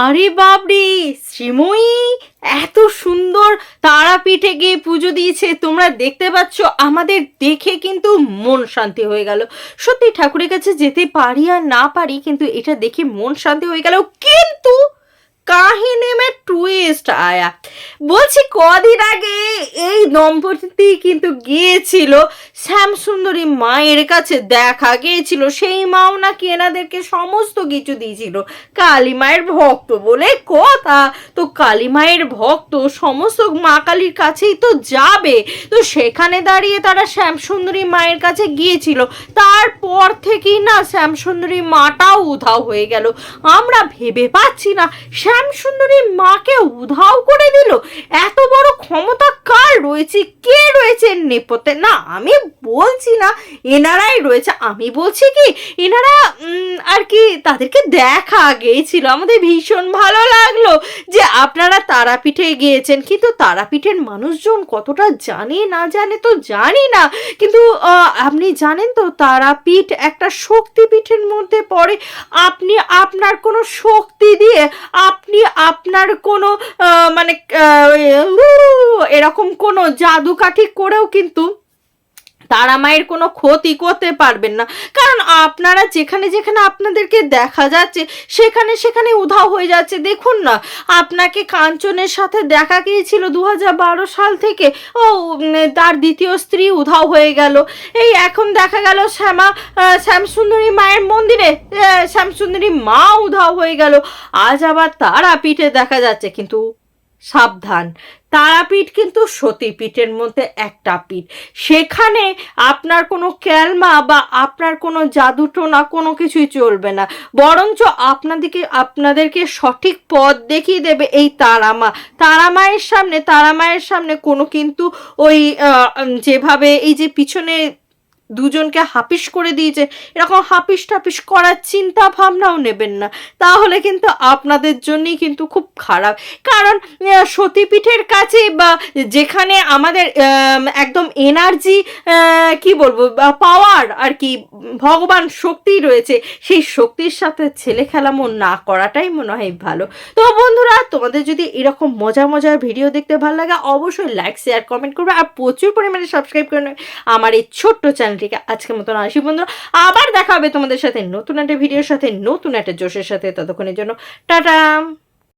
আরে বাবরে শ্রীময়ী, এত সুন্দর তারাপীঠে গিয়ে পুজো দিয়েছে। তোমরা দেখতে পাচ্ছ, আমাদের দেখে কিন্তু মন শান্তি হয়ে গেল। সত্যি ঠাকুরের কাছে যেতে পারি আর না পারি, কিন্তু এটা দেখে মন শান্তি হয়ে গেল। কিন্তু টুইস্ট আয়া। বলছি, কদিন আগে এই দম্পতি কিন্তু গিয়েছিল শ্যামসুন্দরী মায়ের কাছে, দেখা গিয়েছিল। সেই মাও নাকি এনাদেরকে সমস্ত কিছু দিয়েছিল। কালী মায়ের ভক্ত বলে কথা। তো কালী মায়ের ভক্ত সমস্ত মা কালীর কাছেই তো যাবে। তো সেখানে দাঁড়িয়ে তারা শ্যামসুন্দরী মায়ের কাছে গিয়েছিল। তারপর থেকেই না শ্যামসুন্দরী মাটাও উধাও হয়ে গেল। আমরা ভেবে পাচ্ছি না, শ্যামসুন্দরী মাকে উধাও করে দিল। এত বড় ক্ষমতা কার রয়েছে? কে রয়েছে নেপথ্যে? না, আমি বলছি না, এনারাই রয়েছে। আমি বলছি কি, এনারা আর কি, তাদেরকে দেখা গিয়েছিল আমাদের ভীষণ ভালো লাগল যে আপনারা তারাপীঠে গিয়েছেন। কিন্তু তারাপীঠের মানুষজন কতটা জানে না জানে তো জানি না। কিন্তু আপনি জানেন তো, তারাপীঠ একটা শক্তিপীঠের মধ্যে পড়ে। আপনি আপনার কোনো শক্তি দিয়ে আপনি আপনার কোনো মানে এরকম কোনো জাদুকাঠি করেও কিন্তু তারা মায়ের কোনো ক্ষতি করতে পারবেন না। কারণ আপনারা যেখানে যেখানে আপনাদেরকে দেখা যাচ্ছে, সেখানে সেখানে উধাও হয়ে যাচ্ছে। দেখুন না, আপনাকে কাঞ্চনের সাথে দেখা গিয়েছিল দু সাল থেকে। ও তার দ্বিতীয় স্ত্রী উধাও হয়ে গেল। এই এখন দেখা গেল শ্যামা শ্যামসুন্দরী মায়ের মন্দিরে শ্যামসুন্দরী মা উধাও হয়ে গেল। আজ আবার তারাপীঠে দেখা যাচ্ছে, কিন্তু সাবধান। তারাপীঠ কিন্তু সতীপীঠের মধ্যে একটা পীঠ। সেখানে আপনার কোনো ক্যালমা বা আপনার কোনো জাদুটোনা কোনো কিছুই চলবে না। বরঞ্চ আপনাদেরকে আপনাদেরকে সঠিক পথ দেখিয়ে দেবে এই তারামা। তারামায়ের সামনে তারামায়ের সামনে কোনো কিন্তু ওই যেভাবে এই যে পিছনে দুজনকে হাপিস করে দিয়েছে। এরকম হাপিস টাপিস করার চিন্তা ভাবনাও নেবেন না। তাহলে কিন্তু আপনাদের জন্যই কিন্তু খুব খারাপ। কারণ সতীপীঠের কাছে বা যেখানে আমাদের একদম এনার্জি কি বলব পাওয়ার আর কি, ভগবান শক্তি রয়েছে, সেই শক্তির সাথে ছেলে খেলা মন না করাটাই মনে হয় ভালো। তো বন্ধুরা, তোমাদের যদি এরকম মজার মজার ভিডিও দেখতে ভালো লাগে, অবশ্যই লাইক শেয়ার কমেন্ট করবে। আর প্রচুর পরিমাণে সাবস্ক্রাইব করে আমার এই ছোট্ট চ্যানেলটিকে আজকের মতন আসি বন্ধুরা। আবার দেখা হবে তোমাদের সাথে নতুন একটা ভিডিওর সাথে, নতুন একটা জোশের সাথে। ততক্ষণের জন্য টাটা।